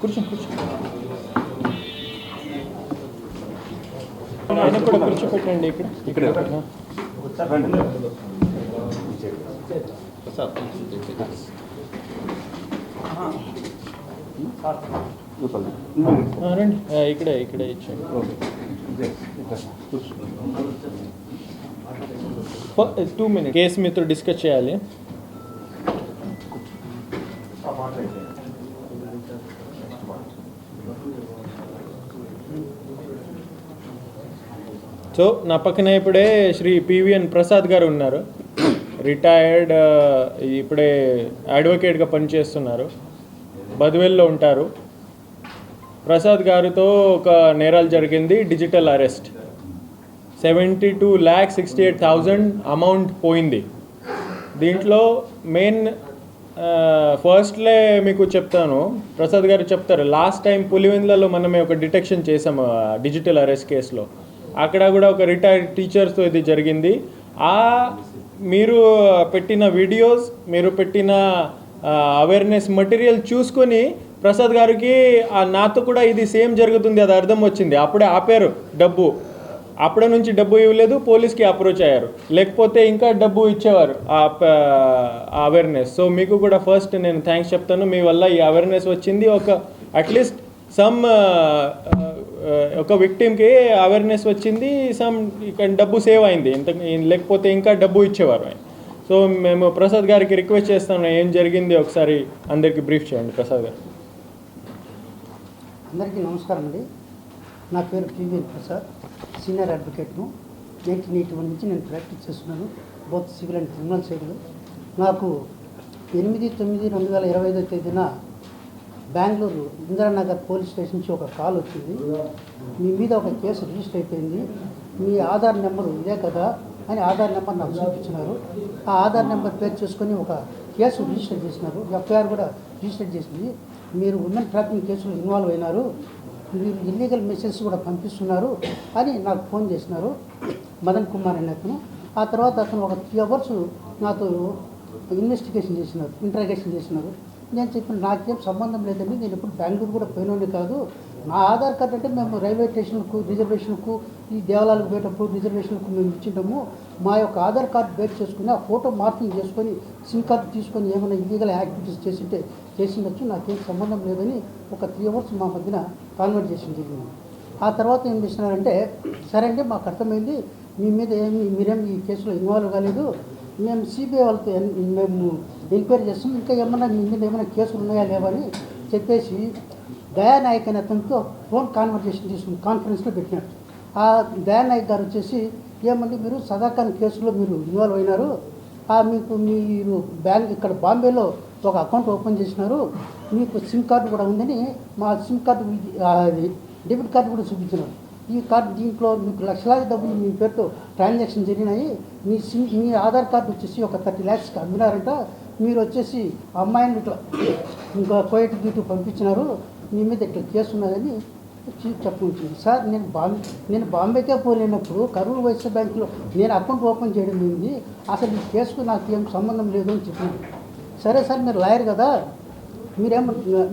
కూర్చో కూర్చో ఆయన కూడా కూర్చోపెట్టండి ఇక్కడ. ఇక్కడ. ఆ, ఇక్కడే ఇక్కడే ఇచ్చేయండి. టూ మినిట్ కేసు మీతో డిస్కస్ చేయాలి. సో నా పక్కన ఇప్పుడే శ్రీ పివిఎన్ ప్రసాద్ గారు ఉన్నారు. రిటైర్డ్ ఇప్పుడే అడ్వకేట్గా పనిచేస్తున్నారు. బద్వేల్లో ఉంటారు. ప్రసాద్ గారితో ఒక నేరాలు జరిగింది digital arrest seventy two lakh sixty eight thousand amount పోయింది. దీంట్లో మెయిన్ ఫస్ట్లే మీకు చెప్తాను. ప్రసాద్ గారు చెప్తారు లాస్ట్ టైం పులివెందులలో మనమే ఒక డిటెక్షన్ చేసాము డిజిటల్ అరెస్ట్ కేసులో అక్కడ కూడా ఒక రిటైర్డ్ టీచర్స్తో ఇది జరిగింది. ఆ మీరు పెట్టిన వీడియోస్ మీరు పెట్టిన అవేర్నెస్ మటీరియల్ చూసుకొని ప్రసాద్ గారికి ఆ నాతో కూడా ఇది సేమ్ జరుగుతుంది అది అర్థం వచ్చింది. అప్పుడే ఆపారు డబ్బు. అప్పటి నుంచి డబ్బు ఇవ్వలేదు పోలీస్కి అప్రోచ్ అయ్యారు. లేకపోతే ఇంకా డబ్బు ఇచ్చేవారు ఆ అవేర్నెస్ సో మీకు కూడా ఫస్ట్ నేను థ్యాంక్స్ చెప్తాను. మీ వల్ల ఈ అవేర్నెస్ వచ్చింది. ఒక అట్లీస్ట్ సమ్ ఒక విక్టిమ్కి అవేర్నెస్ వచ్చింది. సమ్ ఇక్కడ డబ్బు సేవ్ అయింది. ఇంత లేకపోతే ఇంకా డబ్బు ఇచ్చేవారు ఆయన. సో మేము ప్రసాద్ గారికి రిక్వెస్ట్ చేస్తాను. ఏం జరిగింది ఒకసారి అందరికీ బ్రీఫ్ చేయండి ప్రసాద్ గారు. అందరికీ నమస్కారం అండి. నా పేరు పివిఎన్ ప్రసాద్ సీనియర్ అడ్వకేట్ను. నైన్టీన్ ఎయిటీ వన్ నుంచి నేను ప్రాక్టీస్ చేస్తున్నాను బోత్ సివిల్ అండ్ క్రిమినల్ సైడ్లో నాకు ఎనిమిది తొమ్మిది రెండు వేల ఇరవై ఐదో తేదీన బెంగళూరు ఇందిరానగర్ పోలీస్ స్టేషన్ నుంచి ఒక కాల్ వచ్చింది. మీ మీద ఒక కేసు రిజిస్టర్ అయిపోయింది. మీ ఆధార్ నెంబర్ ఇదే కదా అని ఆధార్ నెంబర్ నాకు చూపించినారు. ఆ ఆధార్ నెంబర్ పేరు చేసుకొని ఒక కేసు రిజిస్టర్ చేసినారు. ఎఫ్ఐఆర్ కూడా రిజిస్టర్ చేసింది. మీరు ఉమెన్ ట్రాఫింగ్ కేసులో ఇన్వాల్వ్ అయినారు. మీరు ఇల్లీగల్ మెసేజ్ కూడా పంపిస్తున్నారు అని నాకు ఫోన్ చేసినారు. మదన్ కుమార్ అనే అతను. ఆ తర్వాత అతను ఒక త్రీ అవర్స్ నాతో ఇన్వెస్టిగేషన్ చేసినారు ఇంటరాగేషన్ చేసినారు. నేను చెప్పిన నాకేం సంబంధం లేదండి. నేను ఇప్పుడు బెంగళూరు కూడా పోయినోని కాదు. నా ఆధార్ కార్డు అంటే మేము రైల్వే స్టేషన్కు రిజర్వేషన్కు ఈ దేవాలయాలకు పోయేటప్పుడు రిజర్వేషన్కు మేము ఇచ్చిండము మా యొక్క ఆధార్ కార్డు బేట్ చేసుకుని ఆ ఫోటో మార్పింగ్ చేసుకొని సిమ్ కార్డు తీసుకొని ఏమైనా ఇల్లీగల్ యాక్టివిటీస్ చేసింటే చేసిండొచ్చు. నాకేం సంబంధం లేదని ఒక త్రీ అవర్స్ మా మధ్యన కాన్వర్జేషన్ జరిగింది. ఆ తర్వాత ఏం చేసినారంటే సరే అండి మాకు అర్థమైంది. మీ మీద ఏమి మీరేం ఈ కేసులో ఇన్వాల్వ్ కాలేదు. మేము సిబిఐ వాళ్ళతో మేము ఎంక్వైరీ చేస్తాం. ఇంకా ఏమన్నా మీద ఏమైనా కేసులు ఉన్నాయా లేవా అని చెప్పేసి దయానాయక్ అనే అతనితో ఫోన్ కాన్వర్జేషన్ తీసుకుని కాన్ఫరెన్స్లో పెట్టినాడు ఆ దయానాయక్ గారు వచ్చేసి ఏమండి మీరు సదాకాన్ కేసులో మీరు ఇన్వాల్వ్ అయినారు. ఆ మీకు మీరు బ్యాంక్ ఇక్కడ బాంబేలో ఒక అకౌంట్ ఓపెన్ చేసినారు. మీకు సిమ్ కార్డు కూడా ఉందని మా సిమ్ కార్డు అది డెబిట్ కార్డు కూడా చూపించినారు. ఈ కార్డు దీంట్లో మీకు లక్షలాది డబ్బులు మీ పేరుతో ట్రాన్సాక్షన్ జరిగినాయి. మీ సిమ్ మీ ఆధార్ కార్డు వచ్చేసి ఒక థర్టీ ల్యాక్స్కి అమ్మినారంట. మీరు వచ్చేసి అమ్మాయిని ఇట్లా ఇంకా కోయట్ గీటు పంపించినారు. మీ మీద ఇట్లా కేసు ఉన్నదని చీఫ్ సార్ నేను బాంబే నేను బాంబేకే పోలేనప్పుడు కరూర్ వైశ్య బ్యాంకులో నేను అకౌంట్ ఓపెన్ చేయడం ఏంది? అసలు ఈ కేసుకు నాకు ఏం సంబంధం లేదు అని చెప్పాను సరే సార్ మీరు లాయర్ కదా. మీరేం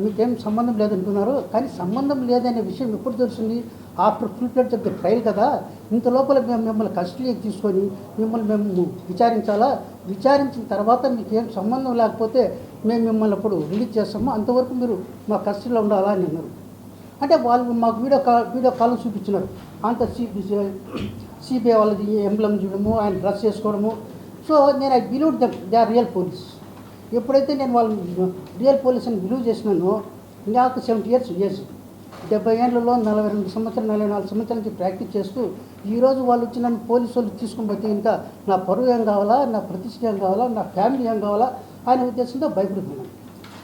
మీకేం సంబంధం లేదంటున్నారు. కానీ సంబంధం లేదనే విషయం ఎప్పుడు తెలిసింది after full plate of the trial కదా ఇంత లోపల మేము మిమ్మల్ని కస్టడీకి తీసుకొని మిమ్మల్ని మేము విచారించాలా? విచారించిన తర్వాత మీకు ఏం సంబంధం లేకపోతే మేము మిమ్మల్ని అప్పుడు రిలీజ్ చేస్తాము? అంతవరకు మీరు మా కస్టడీలో ఉండాలా అని అన్నారు. అంటే వాళ్ళు మాకు వీడియో కాల్ వీడియో కాల్ చూపించినారు. అంత సిబిఐ సిబిఐ వాళ్ళది ఎంబ్లం చూడము ఆయన డ్రెస్ చేసుకోవడము. సో నేను I believe them they are real police ఎప్పుడైతే నేను వాళ్ళు రియల్ పోలీస్ అని బిలీవ్ చేసినానో నాకు సెవెంటీ ఇయర్స్ ఏజ్ డెబ్బై ఏళ్ళలో నలభై రెండు సంవత్సరాలు నలభై నాలుగు సంవత్సరాల నుంచి ప్రాక్టీస్ చేస్తూ ఈరోజు వాళ్ళు వచ్చి నన్ను పోలీసు వాళ్ళు తీసుకుని పోతే ఇంకా నా పరువు ఏం కావాలా నా ప్రతిష్ట ఏం కావాలా నా ఫ్యామిలీ ఏం కావాలా అనే ఉద్దేశంతో భయపడిపోయినాను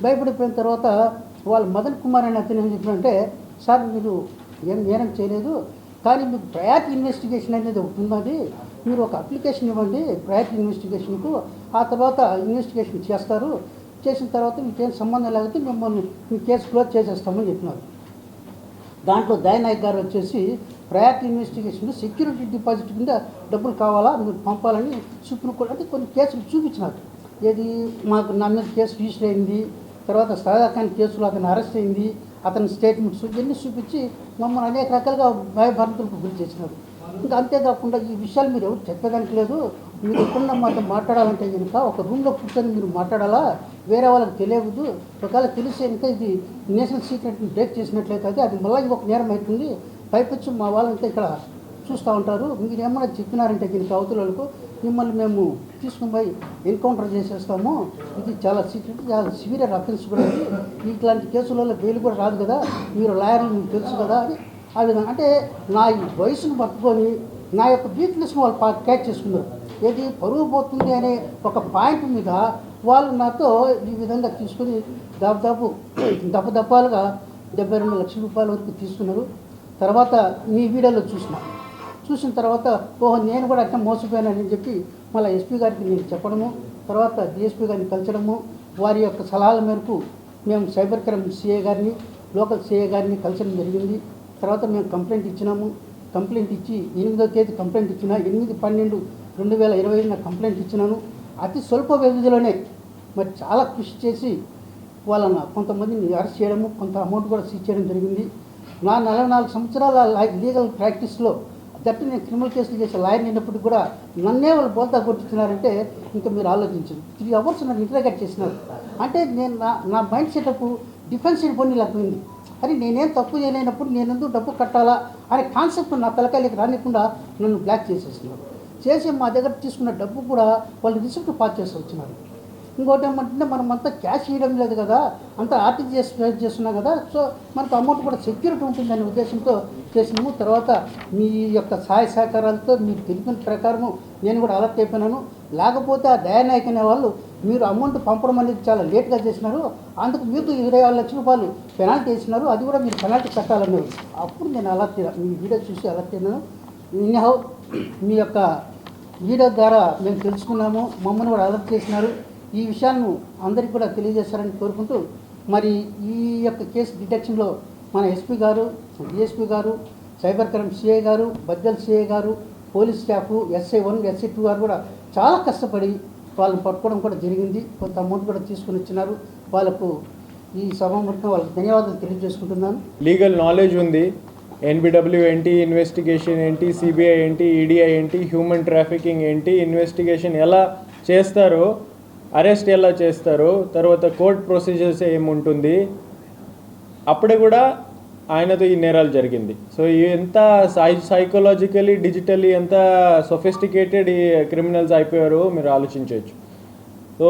భయపడిపోయిన తర్వాత వాళ్ళు మదన్ కుమార్ అని అతను ఏం చెప్పారంటే సార్ మీరు ఏం నేరం చేయలేదు కానీ మీకు ప్రయారిటీ ఇన్వెస్టిగేషన్ అనేది ఒకటి ఉన్నది మీరు ఒక అప్లికేషన్ ఇవ్వండి ప్రయారిటీ ఇన్వెస్టిగేషన్కు ఆ తర్వాత ఇన్వెస్టిగేషన్ చేస్తారు చేసిన తర్వాత మీకేం సంబంధం లేకపోతే మిమ్మల్ని మీ కేసు క్లోజ్ చేసేస్తామని చెప్పినారు. దాంట్లో దయానాయక్ గారు వచ్చేసి ప్రయారిటీ ఇన్వెస్టిగేషన్ సెక్యూరిటీ డిపాజిట్ కింద డబ్బులు కావాలా మీరు పంపాలని సుప్రీంకోర్టు అంటే కొన్ని కేసులు చూపించినారు. ఏది మాకు నా మీద కేసు రిజిస్టర్ అయింది తర్వాత సదాకాని కేసులో అతను అరెస్ట్ అయింది అతని స్టేట్మెంట్స్ ఇవన్నీ చూపించి మమ్మల్ని అనేక రకాలుగా భయభ్రాంతులకు గురి చేసినారు. ఇంకా అంతేకాకుండా ఈ విషయాలు మీరు ఎవరు చెప్పడానికి లేదు. మీరు ఎక్కడున్న మాతో మాట్లాడాలంటే కనుక ఒక రూమ్లో కూర్చొని మీరు మాట్లాడాలా? వేరే వాళ్ళకి తెలియదు ఒకవేళ తెలిసి కనుక ఇది నేషనల్ సీక్రెట్ని బ్రేక్ చేసినట్లయితే అది అది మళ్ళీ ఒక నేరం అవుతుంది. పైపొచ్చి మా వాళ్ళంతా ఇక్కడ చూస్తూ ఉంటారు. మీరు ఏమైనా చెప్పినారంటే దీనికి అవతలకు మిమ్మల్ని మేము తీసుకుని పోయి ఎన్కౌంటర్ చేసేస్తాము. ఇది చాలా సీక్రెట్ చాలా సివియర్ అఫెన్స్ కూడా ఇది. ఇట్లాంటి కేసులలో బెయిల్ కూడా రాదు కదా. మీరు లాయర్లు మీకు తెలుసు కదా అని ఆ విధంగా. అంటే నా ఈ వయసును పట్టుకొని నా యొక్క వీక్నెస్ వాళ్ళు పా- క్యాచ్ చేసుకున్నారు. ఏది పరువు పోతుంది అనే ఒక పాయింట్ మీద వాళ్ళు నాతో ఈ విధంగా తీసుకుని దాదాపు దప్ప దప్పాలుగా డెబ్బై రెండు లక్షల రూపాయల వరకు తీసుకున్నారు. తర్వాత మీ వీడియోలో చూసిన. చూసిన తర్వాత ఓహో నేను కూడా అట్లా మోసపోయానని చెప్పి మళ్ళీ ఎస్పీ గారికి నేను చెప్పడము తర్వాత డిఎస్పీ గారిని కలిసడము వారి యొక్క సలహాల మేరకు మేము సైబర్ క్రైమ్ సిఏ గారిని లోకల్ సిఏ గారిని కలిసడం జరిగింది. తర్వాత మేము కంప్లైంట్ ఇచ్చినాము. కంప్లైంట్ ఇచ్చి ఎనిమిదో తేదీ కంప్లైంట్ ఇచ్చిన ఎనిమిది పన్నెండు రెండు వేల ఇరవై ఐదున కంప్లైంట్ ఇచ్చినాను. అతి స్వల్ప వ్యవధిలోనే మరి చాలా కృషి చేసి వాళ్ళని కొంతమందిని అరెస్ట్ చేయడము కొంత అమౌంట్ కూడా సీజ్ చేయడం జరిగింది. నా నలభై నాలుగు సంవత్సరాల లీగల్ ప్రాక్టీస్లో దట్టు నేను క్రిమినల్ కేసులు చేసే లాయర్ అయినప్పటికీ కూడా నన్నే వాళ్ళు బోల్తా కొట్టించినారంటే ఇంకా మీరు ఆలోచించండి. త్రీ అవర్స్ నన్ను ఇంటరాగేట్ చేసినారు. అంటే నేను నా నా మైండ్ సెటప్ డిఫెన్సివ్ పని లేకపోయింది అరే నేనేం తప్పు చేయలేనప్పుడు నేను ఎందుకు డబ్బు కట్టాలా అనే కాన్సెప్ట్ నా తలకాయలకి రానికుండా నన్ను బ్లాక్ చేసేసినారు. చేసి మా దగ్గర తీసుకున్న డబ్బు కూడా వాళ్ళు రిసిప్ట్ పాస్ చేసి వచ్చినారు. ఇంకోటి ఏమంటే మనం అంతా క్యాష్ ఇవ్వడం లేదు కదా అంతా ఆర్టీజీఎస్ చేస్తున్నాం కదా సో మనకు అమౌంట్ కూడా సెక్యూరిటీ ఉంటుందనే ఉద్దేశంతో చేసినాము. తర్వాత మీ యొక్క సహాయ సహకారాలతో మీరు తెలిపిన ప్రకారము నేను కూడా అలర్ట్ అయిపోయినాను. లేకపోతే ఆ దయానాయక్ అనే వాళ్ళు మీరు అమౌంట్ పంపడం అనేది చాలా లేట్గా చేసినారు. అందుకు మీకు ఇరవై ఆరు లక్షల రూపాయలు పెనాల్టీ వేసినారు. అది కూడా మీరు పెనాల్టీ కట్టాలన్నారు. అప్పుడు నేను అలర్ట్ మీ వీడియో చూసి అలర్ట్ అయినాను. మీ యొక్క వీడియో ద్వారా మేము తెలుసుకున్నాము మమ్మల్ని కూడా అలర్ట్ చేసినారు. ఈ విషయాన్ని అందరికీ కూడా తెలియజేస్తారని కోరుకుంటూ మరి ఈ యొక్క కేసు డిటెక్షన్లో మన ఎస్పీ గారు డిఎస్పీ గారు సైబర్ క్రైమ్ సిఐ గారు బద్దల్ సిఐ గారు police staff SI one SI two గారు కూడా చాలా కష్టపడి వాళ్ళని పట్టుకోవడం కూడా జరిగింది. కొంత అమౌంట్ కూడా తీసుకుని వచ్చినారు. వాళ్ళకు ఈ సభ వాళ్ళకి ధన్యవాదాలు తెలియజేసుకుంటున్నాను. లీగల్ నాలెడ్జ్ ఉంది. ఎన్బిడబ్ల్యూ ఏంటి ఇన్వెస్టిగేషన్ ఏంటి సిబిఐ ఏంటి ఈడీఐ ఏంటి హ్యూమన్ ట్రాఫికింగ్ ఏంటి ఇన్వెస్టిగేషన్ ఎలా చేస్తారో అరెస్ట్ ఎలా చేస్తారో తర్వాత కోర్ట్ ప్రొసీజర్స్ ఏముంటుంది అప్పుడే కూడా ఆయనతో ఈ నేరాలు జరిగింది. సో ఎంత సై సైకలాజికలీ డిజిటలీ ఎంత సొఫిస్టికేటెడ్ ఈ క్రిమినల్స్ అయిపోయారో మీరు ఆలోచించవచ్చు. సో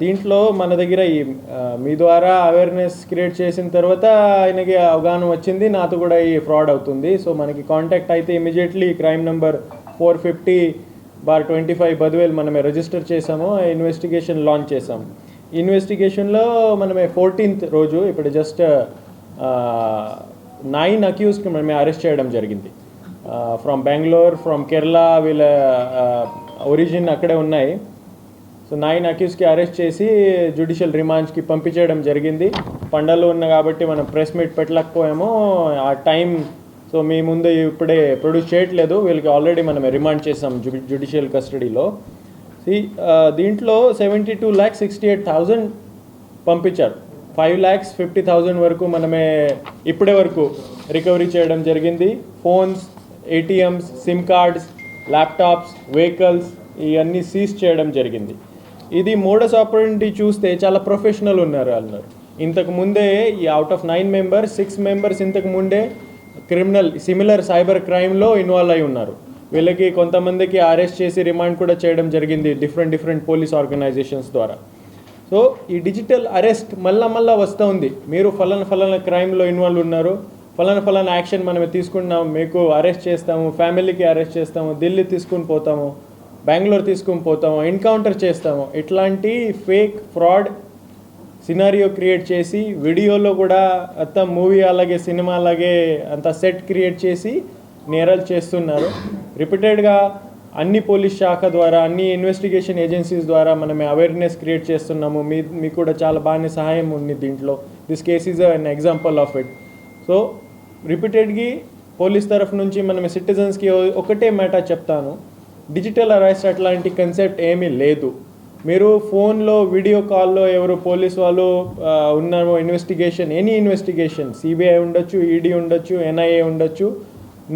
దీంట్లో మన దగ్గర ఈ మీ ద్వారా అవేర్నెస్ క్రియేట్ చేసిన తర్వాత ఆయనకి అవగాహన వచ్చింది. నాతో కూడా ఈ ఫ్రాడ్ అవుతుంది. సో మనకి కాంటాక్ట్ అయితే immediately crime number four fifty bar twenty five బదివేలు మనమే రిజిస్టర్ చేసాము. ఇన్వెస్టిగేషన్ లాంచ్ చేసాము. ఇన్వెస్టిగేషన్లో మనమే ఫోర్టీన్త్ రోజు ఇప్పుడు జస్ట్ నైన్ అక్యూస్కి మనమే అరెస్ట్ చేయడం జరిగింది. ఫ్రమ్ బెంగళూరు ఫ్రమ్ కేరళ వీళ్ళ ఒరిజిన్ అక్కడే ఉన్నాయి. సో నైన్ అక్యూస్కి అరెస్ట్ చేసి జ్యుడిషియల్ రిమాండ్స్కి పంపించేయడం జరిగింది. పండలు ఉన్న కాబట్టి మనం ప్రెస్ మీట్ పెట్టలేకపోయాము ఆ టైం సో మీ ముందు ఇప్పుడే ప్రొడ్యూస్ చేయట్లేదు. వీళ్ళకి ఆల్రెడీ మనం రిమాండ్ చేసాం జు జ్యుడిషియల్ కస్టడీలో. దీంట్లో seventy two lakhs sixty eight thousand పంపించారు. ఫైవ్ ల్యాక్స్ ఫిఫ్టీ థౌజండ్ వరకు మనమే ఇప్పటి వరకు రికవరీ చేయడం జరిగింది. Phones ATMs SIM cards laptops vehicles ఇవన్నీ సీజ్ చేయడం జరిగింది. ఇది మోడస్ ఆపరెంటీ చూస్తే చాలా ప్రొఫెషనల్ ఉన్నారు అన్నారు. ఇంతకు ముందే ఈ out of nine members six members ఇంతకు ముందే క్రిమినల్ సిమిలర్ సైబర్ క్రైమ్లో ఇన్వాల్వ్ అయి ఉన్నారు. వీళ్ళకి కొంతమందికి అరెస్ట్ చేసి రిమాండ్ కూడా చేయడం జరిగింది డిఫరెంట్ డిఫరెంట్ పోలీస్ ఆర్గనైజేషన్స్ ద్వారా. సో ఈ డిజిటల్ అరెస్ట్ మళ్ళా మళ్ళా వస్తూ ఉంది. మీరు ఫలానా ఫలానా క్రైమ్లో ఇన్వాల్వ్ ఉన్నారు. ఫలానా ఫలానా యాక్షన్ మనం తీసుకున్నాం మీకు అరెస్ట్ చేస్తాము. ఫ్యామిలీకి అరెస్ట్ చేస్తాము. ఢిల్లీ తీసుకుని పోతాము. బెంగళూరు తీసుకుని పోతాము ఎన్కౌంటర్ చేస్తాము ఇట్లాంటి ఫేక్ ఫ్రాడ్ సినారియో క్రియేట్ చేసి వీడియోలో కూడా అంత మూవీ అలాగే సినిమా అలాగే అంత సెట్ క్రియేట్ చేసి నేరాలు చేస్తున్నారు. రిపీటెడ్గా అన్ని పోలీస్ శాఖ ద్వారా అన్ని ఇన్వెస్టిగేషన్ ఏజెన్సీస్ ద్వారా మనం అవేర్నెస్ క్రియేట్ చేస్తున్నాము. మీ మీకు కూడా చాలా బాగానే సహాయం ఉంది దీంట్లో. This case is an example of it so రిపీటెడ్గా పోలీస్ తరఫు నుంచి మనం సిటిజన్స్కి ఒకటే మేటా చెప్తాను. డిజిటల్ అరెస్ట్ అట్లాంటి కన్సెప్ట్ ఏమీ లేదు. మీరు ఫోన్లో వీడియో కాల్లో ఎవరు పోలీస్ వాళ్ళు ఉన్నారో ఇన్వెస్టిగేషన్ ఎనీ ఇన్వెస్టిగేషన్ సిబిఐ ఉండొచ్చు ఈడీ ఉండొచ్చు ఎన్ఐఏ ఉండొచ్చు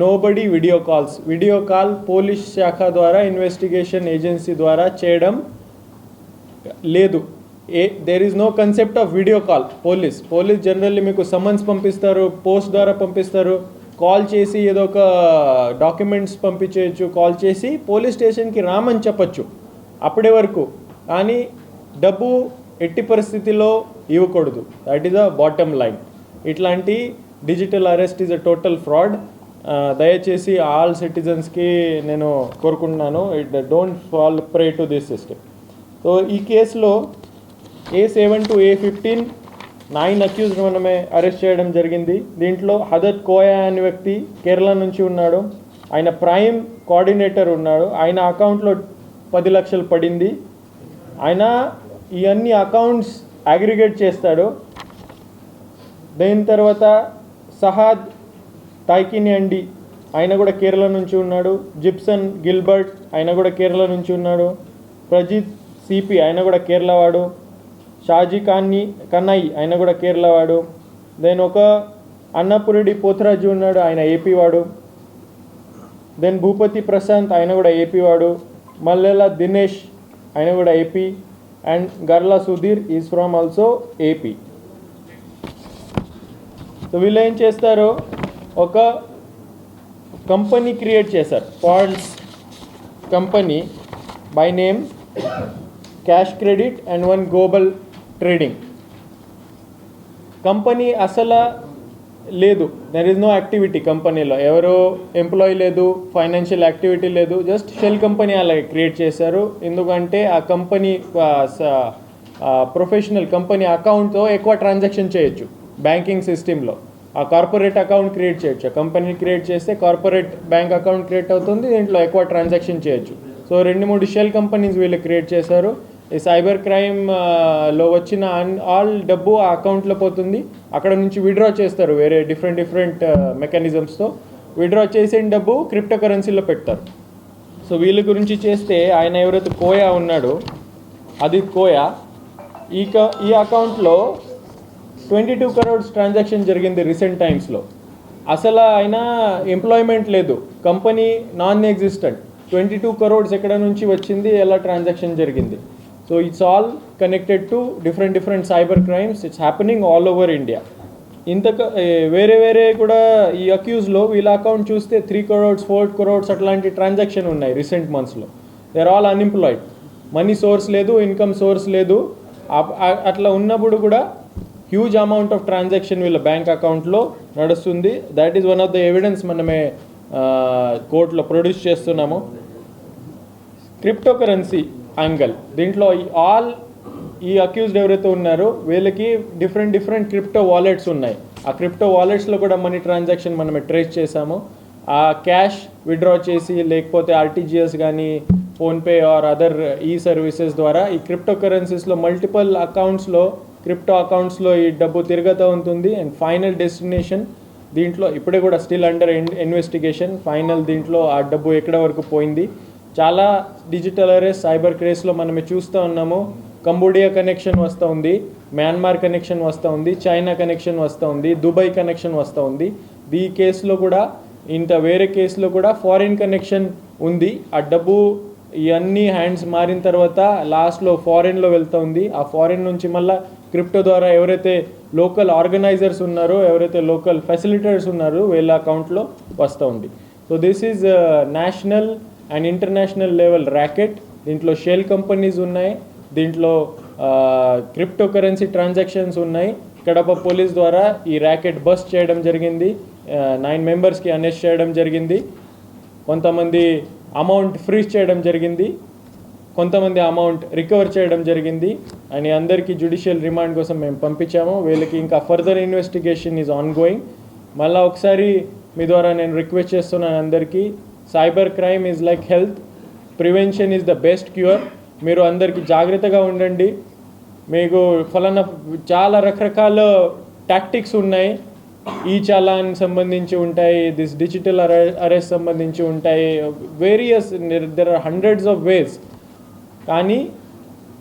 nobody video calls video call police శాఖ ద్వారా ఇన్వెస్టిగేషన్ ఏజెన్సీ ద్వారా చేయడం లేదు. ఏ there is no concept of video call police police generally మీకు సమన్స్ పంపిస్తారు పోస్ట్ ద్వారా పంపిస్తారు. కాల్ చేసి ఏదో ఒక డాక్యుమెంట్స్ పంపించేయచ్చు కాల్ చేసి పోలీస్ స్టేషన్కి రామని చెప్పచ్చు అప్పటి వరకు. కానీ డబ్బు ఎట్టి పరిస్థితిలో ఇవ్వకూడదు. That is a bottom line ఇట్లాంటి digital arrest is a total fraud దయచేసి ఆల్ సిటిజన్స్కి నేను కోరుకుంటున్నాను it don't fall prey to this system so ఈ కేసులో A seven to A fifteen nine accused మనమే అరెస్ట్ చేయడం జరిగింది. దీంట్లో హదత్ కోయా అనే వ్యక్తి కేరళ నుంచి ఉన్నాడు. ఆయన ప్రైమ్ కోఆర్డినేటర్ ఉన్నాడు. ఆయన అకౌంట్లో పది లక్షలు పడింది. ఆయన ఇవన్నీ అకౌంట్స్ అగ్రిగేట్ చేస్తాడు. దాని తర్వాత సహాద్ టైకిన్ అండి ఆయన కూడా కేరళ నుంచి ఉన్నాడు. జిప్సన్ గిల్బర్ట్ ఆయన కూడా కేరళ నుంచి ఉన్నాడు. ప్రజిత్ సిపి ఆయన కూడా కేరళ వాడు. షాజీ ఖాన్ని కన్నయ్య ఆయన కూడా కేరళ వాడు. దెన్ ఒక అన్నపురెడ్డి పోతరాజు ఉన్నాడు ఆయన ఏపీ వాడు. దెన్ భూపతి ప్రశాంత్ ఆయన కూడా ఏపీ వాడు. మల్లెల దినేష్ ఆయన కూడా AP and Garla Sudheer is from also AP so వీళ్ళు ఏం చేస్తారు ఒక కంపెనీ క్రియేట్ చేశారు. Ponds company by name cash credit and one global trading company అసలు లేదు. దెర్ ఇస్ నో యాక్టివిటీ కంపెనీలో. ఎవరో ఎంప్లాయీ లేదు ఫైనాన్షియల్ యాక్టివిటీ లేదు. జస్ట్ షెల్ కంపెనీ అలాగే క్రియేట్ చేశారు. ఎందుకంటే ఆ కంపెనీ ప్రొఫెషనల్ కంపెనీ అకౌంట్తో ఎక్కువ ట్రాన్సాక్షన్ చేయొచ్చు. బ్యాంకింగ్ సిస్టంలో ఆ కార్పొరేట్ అకౌంట్ క్రియేట్ చేయొచ్చు. ఆ కంపెనీ క్రియేట్ చేస్తే కార్పొరేట్ బ్యాంక్ అకౌంట్ క్రియేట్ అవుతుంది. దీంట్లో ఎక్కువ ట్రాన్సాక్షన్ చేయొచ్చు. సో రెండు మూడు షెల్ కంపెనీస్ వీళ్ళు క్రియేట్ చేశారు. ఈ సైబర్ క్రైమ్లో వచ్చిన అన్- ఆల్ డబ్బు ఆ అకౌంట్లో పోతుంది. అక్కడ నుంచి విడ్రా చేస్తారు వేరే డిఫరెంట్ డిఫరెంట్ మెకానిజమ్స్తో. విడ్రా చేసిన డబ్బు క్రిప్టో కరెన్సీలో పెడతారు. సో వీళ్ళ గురించి చేస్తే ఆయన ఎవరైతే కోయా ఉన్నాడో అది కోయా. ఈ క ఈ అకౌంట్లో ట్వంటీ టూ కరోడ్స్ ట్రాన్సాక్షన్ జరిగింది రీసెంట్ టైమ్స్లో. అసలు ఆయన ఎంప్లాయ్మెంట్ లేదు. Company non existent twenty two crores ఎక్కడ నుంచి వచ్చింది ఎలా ట్రాన్సాక్షన్ జరిగింది. So it's all connected to different different cyber crimes it's happening all over India ఇంత వేరే వేరే కూడా ఈ అక్యూజ్లో వీళ్ళ అకౌంట్ చూస్తే త్రీ కరోడ్స్ ఫోర్ కరోడ్స్ అట్లాంటి ట్రాన్సాక్షన్ ఉన్నాయి రీసెంట్ మంత్స్లో they are all unemployed money source లేదు ఇన్కమ్ సోర్స్ లేదు. అట్లా ఉన్నప్పుడు కూడా హ్యూజ్ అమౌంట్ ఆఫ్ ట్రాన్సాక్షన్ వీళ్ళ బ్యాంక్ అకౌంట్లో నడుస్తుంది. That is one of the evidence మనమే కోర్టులో ప్రొడ్యూస్ చేస్తున్నాము. Crypto currency angle. దీంట్లో ఆల్ ఈ అక్యూజ్డ్ ఎవరైతే ఉన్నారో వీళ్ళకి డిఫరెంట్ డిఫరెంట్ క్రిప్టో వాలెట్స్ ఉన్నాయి. ఆ క్రిప్టో వాలెట్స్లో కూడా మనీ ట్రాన్సాక్షన్ మనం ట్రేస్ చేసాము ఆ క్యాష్ విడ్రా చేసి లేకపోతే ఆర్టీజీఎస్ కానీ ఫోన్పే ఆర్ అదర్ ఈ సర్వీసెస్ ద్వారా ఈ క్రిప్టో కరెన్సీస్లో మల్టిపల్ అకౌంట్స్లో క్రిప్టో అకౌంట్స్లో ఈ డబ్బు తిరగతా ఉంటుంది. అండ్ ఫైనల్ డెస్టినేషన్ దీంట్లో ఇప్పుడే కూడా స్టిల్ అండర్ ఇన్వెస్టిగేషన్ ఫైనల్ దీంట్లో ఆ డబ్బు ఎక్కడ వరకు పోయింది? చాలా డిజిటల్ అరెస్ట్ సైబర్ క్రేస్లో మనం చూస్తూ ఉన్నాము. కంబోడియా కనెక్షన్ వస్తూ ఉంది మయన్మార్ కనెక్షన్ వస్తూ ఉంది చైనా కనెక్షన్ వస్తూ ఉంది దుబాయ్ కనెక్షన్ వస్తూ ఉంది. ఈ కేసులో కూడా ఇంత వేరే కేసులో కూడా ఫారిన్ కనెక్షన్ ఉంది. ఆ డబ్బు ఇవన్నీ హ్యాండ్స్ మారిన తర్వాత లాస్ట్లో ఫారిన్లో వెళ్తూ ఉంది. ఆ ఫారిన్ నుంచి మళ్ళీ క్రిప్టో ద్వారా ఎవరైతే లోకల్ ఆర్గనైజర్స్ ఉన్నారో ఎవరైతే లోకల్ ఫెసిలిటేటర్స్ ఉన్నారో వీళ్ళ అకౌంట్లో వస్తూ ఉంది. So this is national and international level racket. దీంట్లో షేల్ కంపెనీస్ ఉన్నాయి. దీంట్లో క్రిప్టో కరెన్సీ ట్రాన్సాక్షన్స్ ఉన్నాయి. కడప పోలీస్ ద్వారా ఈ ర్యాకెట్ బస్ట్ చేయడం జరిగింది. నైన్ మెంబర్స్కి అనెస్ట్ చేయడం జరిగింది. కొంతమంది అమౌంట్ ఫ్రీజ్ చేయడం జరిగింది. కొంతమంది అమౌంట్ రికవర్ చేయడం జరిగింది. అని అందరికీ జ్యుడిషియల్ రిమాండ్ కోసం మేము పంపించాము. వీళ్ళకి ఇంకా further investigation is ongoing. మళ్ళీ ఒకసారి మీ ద్వారా నేను రిక్వెస్ట్ చేస్తున్నాను అందరికీ. Cyber crime is like health prevention is the best cure మీరు అందరికీ జాగ్రత్తగా ఉండండి. మీకు ఫలానా చాలా రకరకాల టాక్టిక్స్ ఉన్నాయి. ఈ చాలాన్ సంబంధించి ఉంటాయి. దిస్ డిజిటల్ అరెస్ట్ సంబంధించి ఉంటాయి. Various there are hundreds of ways కానీ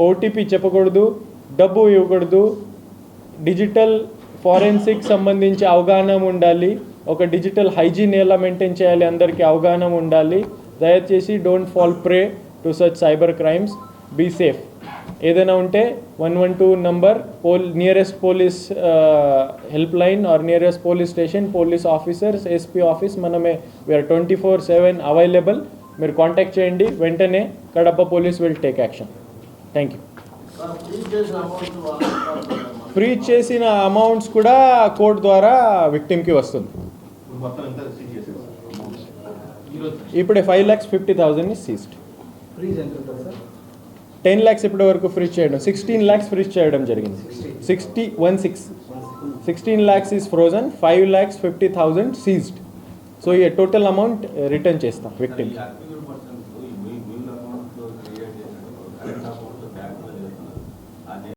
ఓటీపీ చెప్పకూడదు డబ్బు ఇవ్వకూడదు. డిజిటల్ ఫారెన్సిక్ సంబంధించి అవగాహన ఉండాలి. ఒక డిజిటల్ హైజీన్ ఎలా మెయింటైన్ చేయాలి అందరికీ అవగాహన ఉండాలి. దయచేసి don't fall prey to such cyber crimes. Be safe. ఏదైనా ఉంటే one one two number pole nearest police help line or nearest police station police officers SP office మనమే. We are twenty four seven available మీరు contact చేయండి. వెంటనే Kadapa police will take action thank you free చేసిన amounts కూడా court ద్వారా విక్టిమ్కి వస్తుంది. ఇప్పుడు మొత్తం ఎంత రిసీవ్ చేసేది ఈరోజు ఇప్పుడే five lakhs fifty thousand seized freeze ఎంత ఉంటుంది సార్? టెన్ ల్యాక్స్ ఇప్పటి వరకు ఫ్రీజ్ చేయడం సిక్స్టీన్ ల్యాక్స్ ఫ్రీజ్ చేయడం జరిగింది. Sixty one six sixteen lakhs is frozen five lakhs fifty thousand seized so ఈ టోటల్ అమౌంట్ రిటర్న్ చేస్తాం విక్టిమ్